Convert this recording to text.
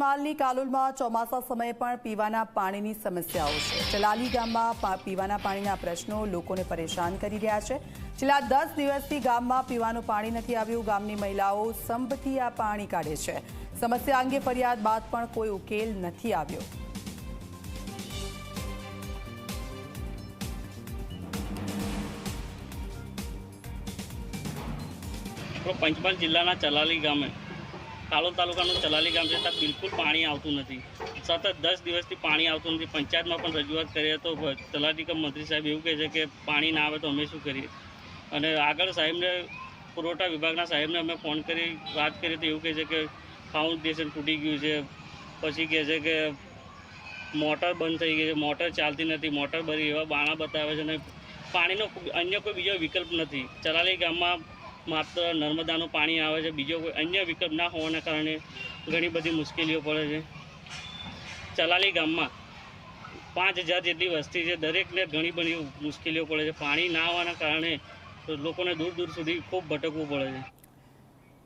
પંચમહાલની કાલોલમાં ચોમાસા સમયે પણ પીવાના પાણીની સમસ્યાઓ છે. ચલાલી ગામમાં પીવાના પાણીના પ્રશ્નો લોકોને પરેશાન કરી રહ્યા છે. છેલ્લા દસ દિવસથી ગામમાં પીવાનું પાણી નથી આવ્યું. ગામની મહિલાઓ સંપથી આ પાણી કાઢે છે. સમસ્યા અંગે ફરિયાદ બાદ પણ કોઈ ઉકેલ નથી આવ્યો. પંચમહાલ જિલ્લાના ચલાલી ગામે કાલોલ તાલુકાનું ચલાલી ગામ છે, ત્યાં બિલકુલ પાણી આવતું નથી. સતત દસ દિવસથી પાણી આવતું નથી. પંચાયતમાં પણ રજૂઆત કરીએ તો તલાટી કમ મંત્રી સાહેબ એવું કહે છે કે પાણી ના આવે તો અમે શું કરીએ? અને આગળ સાહેબને, પુરવઠા વિભાગના સાહેબને અમે ફોન કરી, વાત કરી તો એવું કહે છે કે ફાઉન્ડેશન તૂટી ગયું છે. પછી કહે છે કે મોટર બંધ થઈ ગઈ છે. મોટર ચાલતી નથી. મોટર બરી એવા બાણા બતાવે છે અને પાણીનો અન્ય કોઈ બીજો વિકલ્પ નથી. ચલાલી ગામમાં માત્ર નર્મદાનું પાણી આવે છે, બીજો કોઈ અન્ય વિકલ્પ ના હોવાના કારણે ઘણી બધી મુશ્કેલીઓ પડે છે. ચલાલી ગામમાં પાંચ હજાર જેટલી વસ્તી છે, દરેકને ઘણી બધી મુશ્કેલીઓ પડે છે. પાણી ના આવવાના કારણે લોકોને દૂર દૂર સુધી ખૂબ ભટકવું પડે છે.